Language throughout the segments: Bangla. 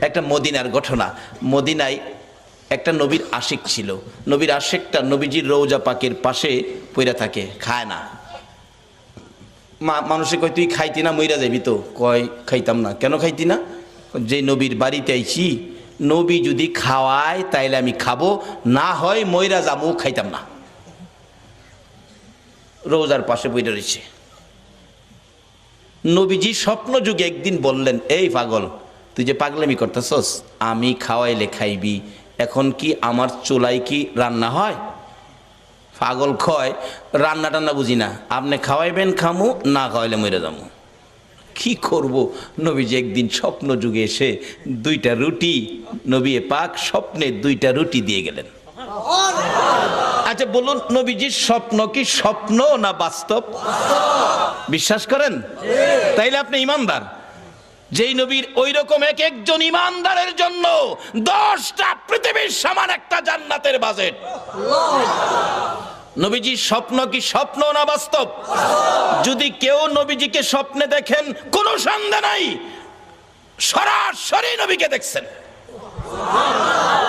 একটা মদিনার ঘটনা। মদিনায় একটা নবীর আশিক ছিল। নবীর আশিকটা নবীজির রৌজা পাকের পাশে পইরা থাকে, খায় না। মা- মানুষে কয়, তুই খাইতি না, মইরা যাবি তো? কয়, খাইতাম না। কেন খাইতি না? যে নবীর বাড়িতে আইছি, নবী যদি খাওয়ায় তাইলে আমি খাব, না হয় মইরা যাব, খাইতাম না। রোজার পাশে বইটা রয়েছে নবীজি স্বপ্ন যুগে একদিন বললেন, এই পাগল তুই যে পাগলামি করতেছস, আমি খাওয়াইলে খাইবি, এখন কি আমার চুলাই কি রান্না হয়? পাগল খয় রান্না টান্না বুঝি না, আপনি খাওয়াইবেন খামু, না খাওয়াইলে মরে যাব কি করব? নবীজি একদিন স্বপ্ন যুগে এসে দুইটা রুটি, নবী পাক স্বপ্নে দুইটা রুটি দিয়ে গেলেন। আচ্ছা বলুন নবীজির স্বপ্ন কি স্বপ্ন না বাস্তব? বিশ্বাস করেন? তাইলে আপনি ইমানদার। যেই নবীর ওই রকম এক একজন ইমানদারের জন্য দশটা পৃথিবীর সমান একটা জান্নাতের বাজেট। নবীজির স্বপ্ন কি স্বপ্ন না বাস্তব? যদি কেউ নবীজিকে স্বপ্নে দেখেন, কোনো সন্দেহ নাই। সরাসরি নবীকে দেখছেন।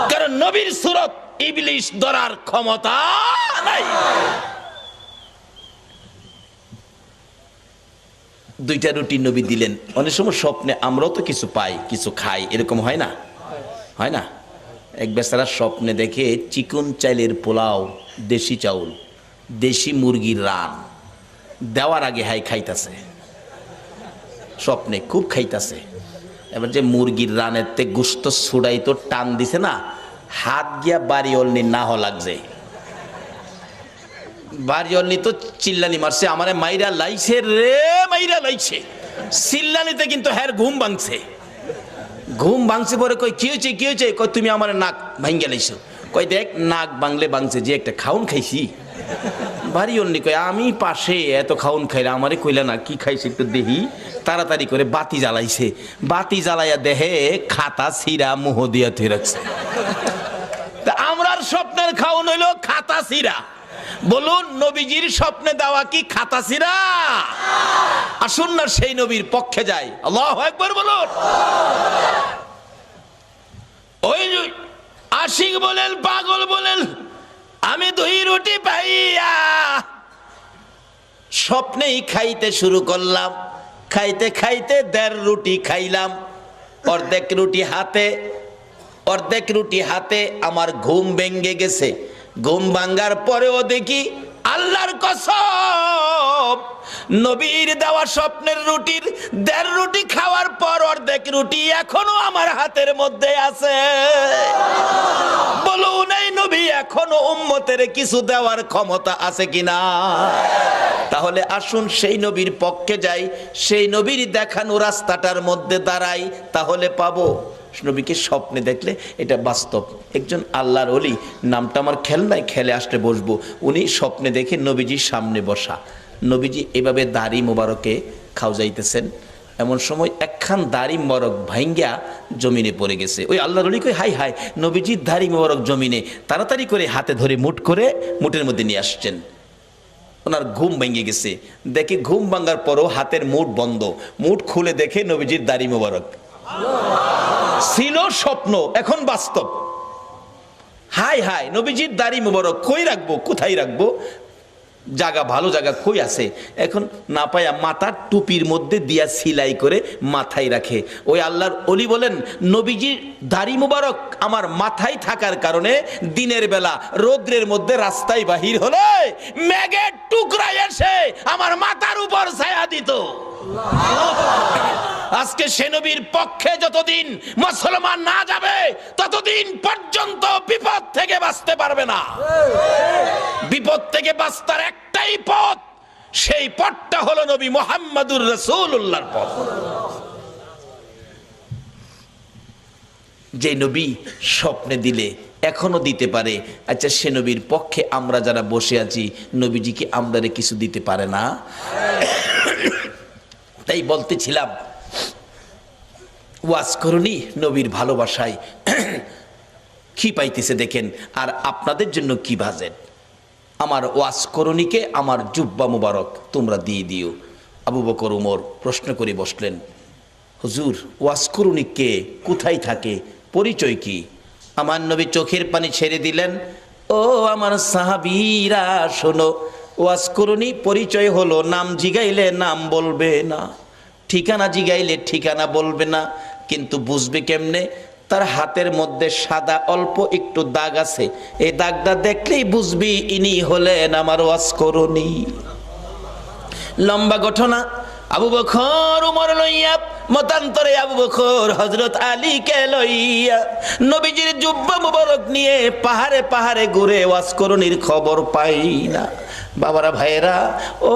কারণ নবীর সুরত ইবলিশ ধরার ক্ষমতা নাই। দুইটা রুটি নবী দিলেন। অনেক সময় স্বপ্নে আমরাও তো কিছু পাই, কিছু খাই, এরকম হয় না? হয় না? এক বেচারা স্বপ্নে দেখে চিকন চাইলের পোলাও, দেশি চাউল, দেশি মুরগির রান, দেওয়ার আগে হাই খাইতাছে। স্বপ্নে খুব খাইতাছে। এবার যে মুরগির রানের তে গুস্ত ছুড়াই তো টান দিছে না, হাত গিয়া বাড়ি অলনি না হ লাগছে। বাড়ি তো চিল্লানি মারছে, আমারে মাইরা লাইছে রে, মাইরা লাইছে। চিল্লানিতে কিন্তু হ্যার ঘুম ভাঙছে। ঘুম ভাঙছে পরে কই কি হয়েছে কি হয়েছে? কই তুমি আমার নাক ভাঙ্গে লাইছো। কই দেখ, নাক বাংলে ভাঙছে, যে একটা খাউন খাইছি। বাড়ি অন্য কই আমি পাশে এত খাউন খাইলা আমারে কইলা না, কি খাইছে একটু দেহি তাড়াতাড়ি করে বাতি জ্বালাইছে। বাতি জ্বালাইয়া দেহে খাতা সিরা মুহ দিয়া থুই রাখছে। তা আমরার স্বপ্নের খাউন হইল খাতা সিরা বলুন, নবীজির স্বপ্নে দেওয়া কি খাতা সিরা? আসুন না সেই নবীর পক্ষে যাই। আল্লাহ একবার বলুন। ওই আশিক বলেন, পাগল বলেন, আমি দুই রুটি পাইয়া স্বপ্নেই খাইতে শুরু করলাম। খাইতে খাইতে দেড় রুটি খাইলাম। অর্ধেক রুটি হাতে, অর্ধেক রুটি হাতে আমার ঘুম ভেঙ্গে গেছে। ঘুম ভাঙ্গার পরেও দেখি আল্লাহর কসম। নবীর দেওয়া স্বপ্নের রুটির দেড় রুটি খাওয়ার পর অর্ধেক রুটি এখনও আমার হাতের মধ্যে আছে। বলুন, এই নবী এখনও উম্মতের কিছু দেওয়ার ক্ষমতা আছে কিনা? তাহলে আসুন সেই নবীর পক্ষে যাই, সেই নবীর দেখানো রাস্তাটার মধ্যে দাঁড়াই, তাহলে পাবো। নবীকে স্বপ্নে দেখলে এটা বাস্তব। একজন আল্লাহর অলি নামটা আমার খেল নাই খেলে আসলে বসবো। উনি স্বপ্নে দেখে নবীজির সামনে বসা। নবীজি এভাবে দাড়ি মোবারকে খাও যাইতেছেন এমন সময় একখান দাড়ি মোবারক ভাঙ্গা জমিনে পড়ে গেছে। ওই আল্লাহর অলি কই হাই হাই নবীজির দাড়ি মোবারক জমিনে। তাড়াতাড়ি করে হাতে ধরে মুঠ করে মুঠের মধ্যে নিয়ে আসছেন। ওনার ঘুম ভেঙে গেছে। দেখে ঘুম ভাঙার পরও হাতের মুঠ বন্ধ। মুঠ খুলে দেখে নবীজির দাড়ি মোবারক। ছিল স্বপ্ন, এখন বাস্তব। হাই হাই, নবীজির দাড়ি মোবারক কই রাখব, কোথায় রাখব? জায়গা ভালো, জায়গা কই আছে? এখন না পায়া মাথার টুপির মধ্যে দিয়া সিলাই করে মাথায় রাখে। ওই আল্লাহর অলি বলেন, নবীজির দাড়ি মুবারক আমার মাথায় থাকার কারণে দিনের বেলা রৌদ্রের মধ্যে রাস্তায় বাহির হলে মেঘের টুকরা এসে আমার মাথার উপর ছায়া দিত। আজকে সেনবীর পক্ষে যতদিন মুসলমান না যাবে, ততদিন পর্যন্ত বিপদ থেকে বাঁচতে পারবে না। বিপদ থেকে বাঁচতার একটাই পথ, সেই পথটা হলো নবী মোহাম্মদুর রসুল্লাহর পথ। যে নবী স্বপ্নে দিলে, এখনও দিতে পারে আচ্ছা সে নবীর পক্ষে আমরা যারা বসে আছি, নবীজি কি আমদারে কিছু দিতে পারে না? তাই বলতেছিলাম, ওয়াজ করুনি নবীর ভালোবাসায়। কি পাইতেছে দেখেন, আর আপনাদের জন্য কি বাজেট আমার ওয়াজ করণীকে আমার জুব্বা মুবারক তোমরা দিয়ে দিও। আবু বকর উমর প্রশ্ন করে বসলেন, হুজুর ওয়াসকুরুনি কে? কোথায় থাকে? পরিচয় কি? আমার নবী চোখের পানি ছেড়ে দিলেন, ও আমার সাহাবিরা, শোনো ওয়াসকুরুনি পরিচয় হলো, নাম জিগাইলে নাম বলবে না। ঠিকানা জিগাইলে ঠিকানা বলবে না, কিন্তু বুঝবে কেমনে? তার হাতের মধ্যে সাদা অল্প একটু দাগ আছে। এই দাগটা দেখলেই বুঝবি ইনি হলেন আমার ওয়াসকরণী লম্বা ঘটনা, আবু বখর উমর লইয়া, মতান্তরে আবু বখর হজরত আলী কে লইয়া, নবীজির জুব্বা মুবারক নিয়ে পাহাড়ে পাহাড়ে ঘুরে ওয়াসকরণীর খবর পাই না। বাবারা ভাইয়েরা, ও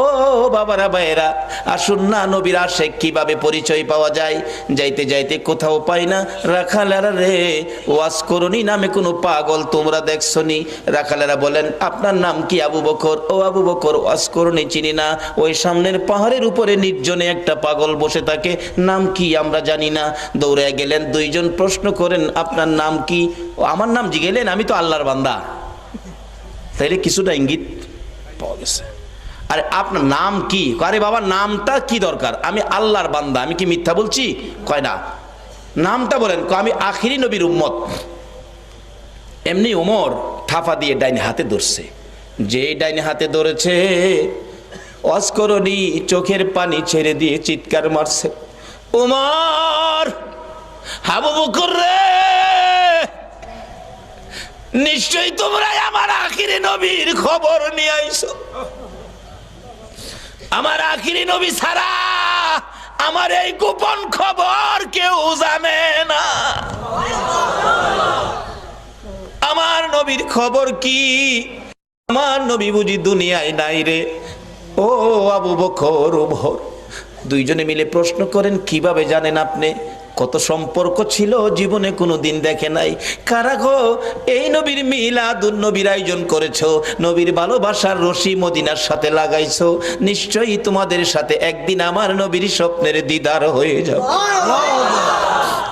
বাবারা ভাইয়েরা, আসুন না নবীর আশেক কীভাবে পরিচয় পাওয়া যায়? যাইতে যাইতে কোথাও পাই না। রাখালেরা রে, ওয়াজ করনি, নামে কোনো পাগল তোমরা দেখছনি। রাখালেরা বলেন, আপনার নাম কি আবু বকর? ও আবু বকর, ওয়াজ করনি, চিনি না। ওই সামনের পাহাড়ের উপরে নির্জনে একটা পাগল বসে থাকে। নাম কি আমরা জানি না। দৌড়ে গেলেন, দুইজন প্রশ্ন করেন, আপনার নাম কি? আমার নাম জিগেলেন আমি তো আল্লাহর বান্দা। তাইলে কিছুটা ইঙ্গিত পাওয়া গেছে। আরে আপনার নাম কি? আরে বাবা, নামটা কি দরকার? আমি আল্লাহর বান্দা, আমি কি মিথ্যা বলছি? কয়, না। নামটা বলেন আমি আখিরি নবীর উম্মত। এমনি ওমর থাফা দিয়ে ডাইনে হাতে ধরছে। যে ডাইনে হাতে ধরেছে, অস্করণী চোখের পানি ছেড়ে দিয়ে চিৎকার মারছে। ওমর হাবু বকর রে! নিশ্চয়ই তোমরাই আমার আখিরি নবীর খবর নিয়ে আইছো। আমার আখিরি নবী ছাড়া আমার এই গোপন খবর কেউ জানে না। আমার নবীর খবর কি? আমার নবী বুঝি দুনিয়ায় নাই রে। ও আবু বকর। দুইজনে মিলে প্রশ্ন করেন, কীভাবে জানেন আপনি? কত সম্পর্ক ছিল জীবনে কোনো দিন দেখে নাই। কারা গো? এই নবীর মিলাদুন নবীর আয়োজন করেছ, নবীর ভালোবাসার রশি মদিনার সাথে লাগাইছো। নিশ্চয়ই তোমাদের সাথে একদিন আমার নবীর স্বপ্নের দিদার হয়ে যাবে।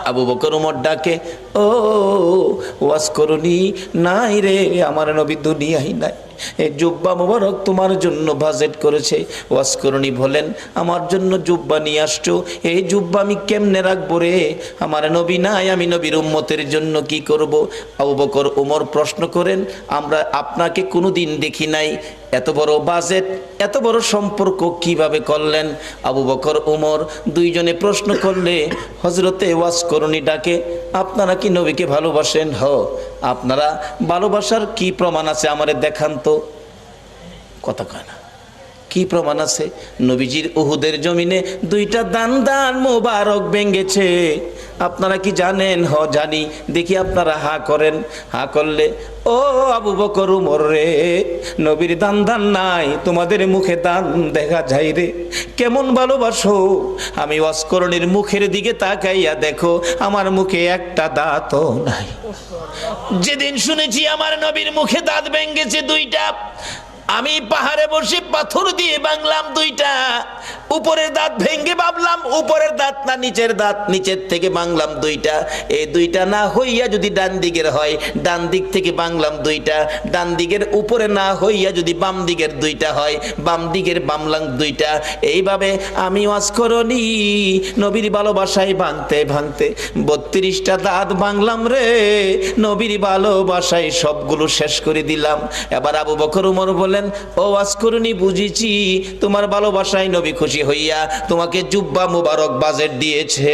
আবু বকর উমর ডাকে, ও, ওয়াজ করুনি, নাই রে, আমার নবী দুনিয়াই নাই। এই জুব্বা মোবারক তোমার জন্য বাজেট করেছে। ওয়াজ করুনি বলেন, আমার জন্য জুব্বা নিয়ে আসছো, এই জুব্বা আমি কেমনে রাখব রে? আমার নবী নাই, আমি নবীর উম্মতের জন্য কি করব? আবু বকর উমর প্রশ্ন করেন, আমরা আপনাকে কোনোদিন দেখি নাই। এত বড় বাজেট, এত বড় সম্পর্ক কীভাবে করলেন? আবু বকর উমর দুইজনে প্রশ্ন করলে হজরতে ওয়াজ করুনি ডাকে, আপনারা কি নবীকে ভালোবাসেন? হ। আপনারা ভালোবাসার কি প্রমাণ আছে? আমারে দেখান তো। কথা কয় না। কি প্রমাণ আছে? নবীজির উহুদের জমিনে দুইটা দান দান মোবারক ভেঙ্গেছে আপনারা কি জানেন? হ, জানি। দেখি আপনারা হা করেন। হা করলে, ও আবু বকর, উমর রে, নবীর দান দান নাই, তোমাদের মুখে দান দেখা যায় রে। কেমন ভালোবাসো? আমি অস্করণের মুখের দিকে তাকাইয়া দেখো, আমার মুখে একটা দাঁতও নাই। যেদিন শুনেছি আমার নবীর মুখে দাঁত ভেঙ্গেছে দুইটা, আমি পাহাড়ে বসে পাথর দিয়ে বাংলাম দুইটা উপরের দাঁত ভেঙ্গে ভাবলাম উপরের দাঁত না নিচের দাঁত? নিচের থেকে বাংলাম দুইটা। এই দুইটা না হইয়া যদি ডান দিকের হয়, ডান দিক থেকে বাংলাম দুইটা। ডান দিকের উপরে না হইয়া যদি বাম দিকের দুইটা হয়, বাম দিকের বামলাম দুইটা। এইভাবে আমি অস্করণী নবীর ভালোবাসায় ভাঙতে ভাঙতে। বত্রিশটা দাঁত বাংলাম রে, নবীর ভালোবাসায় সবগুলো শেষ করে দিলাম। এবার আবু বকর উমর বলেন ও আসকরণী বুঝেছি। তোমার ভালোবাসায় নবী খুশি হইয়া তোমাকে জুব্বা মুবারক বাজেট দিয়েছে।